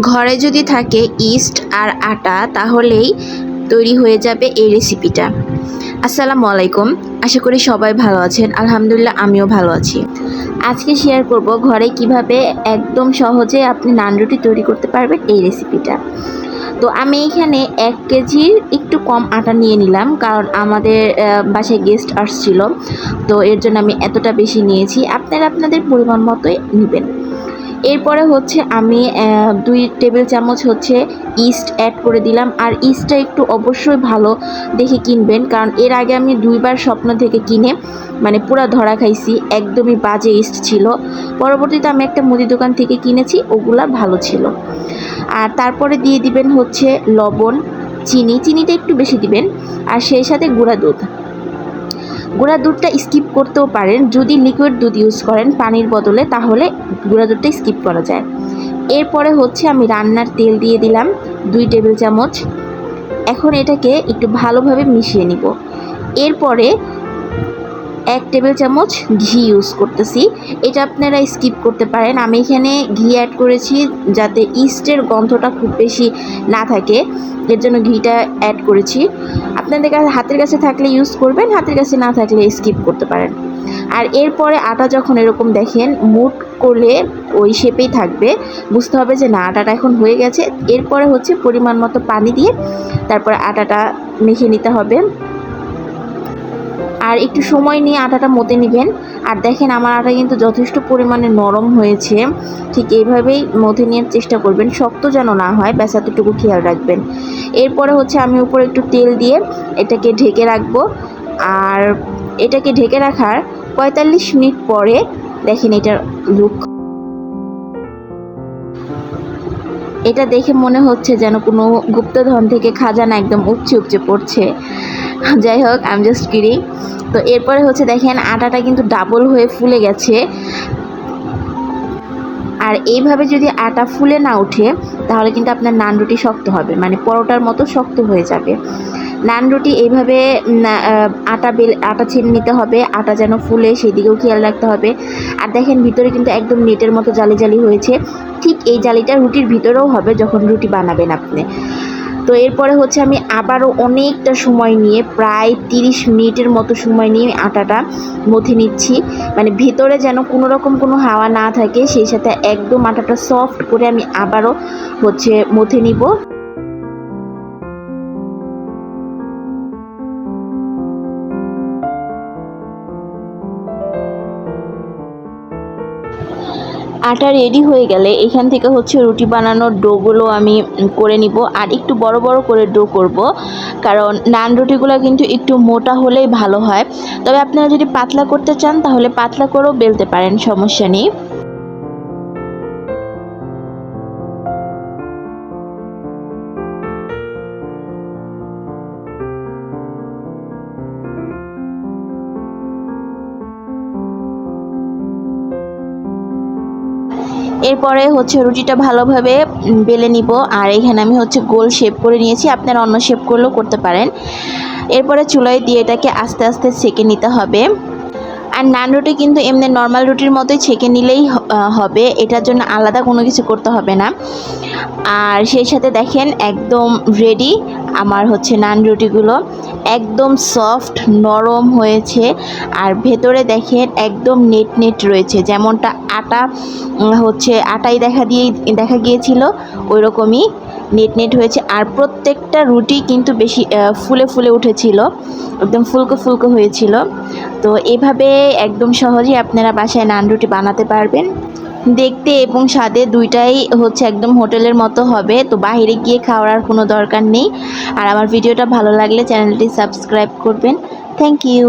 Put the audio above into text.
ঘরে যদি থাকে ইস্ট আর আটা, তাহলেই তৈরি হয়ে যাবে এই রেসিপিটা আসসালামু আলাইকুম। আশা করি সবাই ভালো আছেন। আলহামদুলিল্লাহ, আমিও ভালো আছি। আজকে শেয়ার করব ঘরে কীভাবে একদম সহজে আপনি নান রুটি তৈরি করতে পারবেন এই রেসিপিটা তো আমি এখানে এক কেজির একটু কম আটা নিয়ে নিলাম, কারণ আমাদের বাসায় গেস্ট আসছিল। তো এর জন্য আমি এতটা বেশি নিয়েছি। আপনারা আপনাদের পরিমাণ মতোই নেবেন। এরপরে হচ্ছে আমি দুই টেবিল চামচ হচ্ছে ইস্ট অ্যাড করে দিলাম। আর ইস্টটা একটু অবশ্যই ভালো দেখে কিনবেন, কারণ এর আগে আমি দুইবার স্বপ্ন থেকে কিনে মানে পুরা ধরা খাইছি, একদমই বাজে ইস্ট ছিল। পরবর্তীতে আমি একটা মুদি দোকান থেকে কিনেছি, ওগুলা ভালো ছিল। আর তারপরে দিয়ে দিবেন হচ্ছে লবণ, চিনি, চিনিটা একটু বেশি দিবেন, আর সেই সাথে গুঁড়া দুধ। গুঁড়া দুধটা স্কিপ করতেও পারেন। যদি লিকুইড দুধ ইউজ করেন পানির বদলে, তাহলে গুঁড়া দুধটা স্কিপ করা যায়। এরপরে হচ্ছে আমি রান্নার তেল দিয়ে দিলাম দুই টেবিল চামচ। এখন এটাকে একটু ভালোভাবে মিশিয়ে নিব। এরপরে এক টেবিল চামচ ঘি ইউজ করতেছি। এটা আপনারা স্কিপ করতে পারেন। আমি এখানে ঘি অ্যাড করেছি যাতে ইস্টের গন্ধটা খুব বেশি না থাকে। এর জন্য ঘিটা অ্যাড করেছি। আপনাদের কাছে, হাতের কাছে থাকলে ইউজ করবেন, হাতের কাছে না থাকলে স্কিপ করতে পারেন। আর এরপরে আটা যখন এরকম দেখেন, মুট করলে ওই শেপেই থাকবে। বুঝতে হবে যে না, আটাটা এখন হয়ে গেছে। এরপরে হচ্ছে পরিমাণ মতো পানি দিয়ে তারপরে আটাটা মেখে নিতে হবে। আর একটু সময় নিয়ে আটাটা মতে নেবেন। আর দেখেন, আমার আটা কিন্তু যথেষ্ট পরিমাণে নরম হয়েছে। ঠিক এইভাবেই মথে নেওয়ার চেষ্টা করবেন, শক্ত যেন না হয়, ব্যাস, এতটুকু খেয়াল রাখবেন। এরপরে হচ্ছে আমি উপরে একটু তেল দিয়ে এটাকে ঢেকে রাখব। আর এটাকে ঢেকে রাখার পঁয়তাল্লিশ মিনিট পরে দেখেন এটার লুক এটা দেখে মনে হচ্ছে যেন কোনো গুপ্তধন থেকে খাজানা একদম উপচে উপচে পড়ছে। যাই হোক আই এম জাস্ট কিডিং তো এরপরে হচ্ছে দেখেন, আটাটা কিন্তু ডাবল হয়ে ফুলে গেছে। আর এইভাবে যদি আটা ফুলে না ওঠে, তাহলে কিন্তু আপনার নান রুটি শক্ত হবে মানে পরোটার মতো শক্ত হয়ে যাবে। নান রুটি এইভাবে আটা বেল, আটা ছেড়ে নিতে হবে, আটা যেন ফুলে সেই দিকেও খেয়াল রাখতে হবে। আর দেখেন, ভিতরে কিন্তু একদম নেটের মতো জালি জালি হয়েছে। ঠিক এই জালিটা রুটির ভিতরেও হবে যখন রুটি বানাবেন আপনি। তো এরপরে হচ্ছে আমি আবারও অনেকটা সময় নিয়ে, প্রায় তিরিশ মিনিটের মতো সময় নিয়ে আটাটা মথে নিচ্ছি। মানে ভেতরে যেন কোনো রকম কোনো হাওয়া না থাকে, সেই সাথে একদম আটাটা সফট করে আমি আবারও হচ্ছে মথে নিব। আটা রেডি হয়ে গেলে এখান থেকে হচ্ছে রুটি বানানোর ডোগুলো আমি করে নিব। আর একটু বড় বড় করে ডো করব, কারণ নান রুটিগুলো কিন্তু একটু মোটা হলেই ভালো হয়। তবে আপনারা যদি পাতলা করতে চান, তাহলে পাতলা করেও বেলতে পারেন, সমস্যা নেই। এরপরে হচ্ছে রুটিটা ভালোভাবে বেলে নিব। আর এখানে আমি হচ্ছে গোল শেপ করে নিয়েছি। আপনারা অন্য শেপ করলেও করতে পারেন। এরপরে চুলায় দিয়ে এটাকে আস্তে আস্তে সেঁকে নিতে হবে। আর নান রুটি কিন্তু এমনি নর্মাল রুটির মতোই ছেঁকে নিলেই হবে। এটার জন্য আলাদা কোনো কিছু করতে হবে না। আর সেই সাথে দেখেন একদম রেডি আমার হচ্ছে নান রুটিগুলো একদম সফট, নরম হয়েছে। আর ভেতরে দেখেন একদম নেট নেট রয়েছে, যেমনটা আটা হচ্ছে আটাই দেখা দিয়েই, দেখা গিয়েছিল ওই রকমই নেট নেট হয়েছে। আর প্রত্যেকটা রুটি কিন্তু বেশি ফুলে ফুলে উঠেছিল, একদম ফুলকো ফুলকো হয়েছিল। তো এভাবে একদম সহজেই আপনারা বাসায় নান রুটি বানাতে পারবেন। দেখতে এবং স্বাদে দুইটাই হচ্ছে একদম হোটেলের মতো হবে। তো বাহিরে গিয়ে খাওয়ার আর কোনো দরকার নেই। আর আমার ভিডিওটা ভালো লাগলে চ্যানেলটি সাবস্ক্রাইব করবেন। Thank you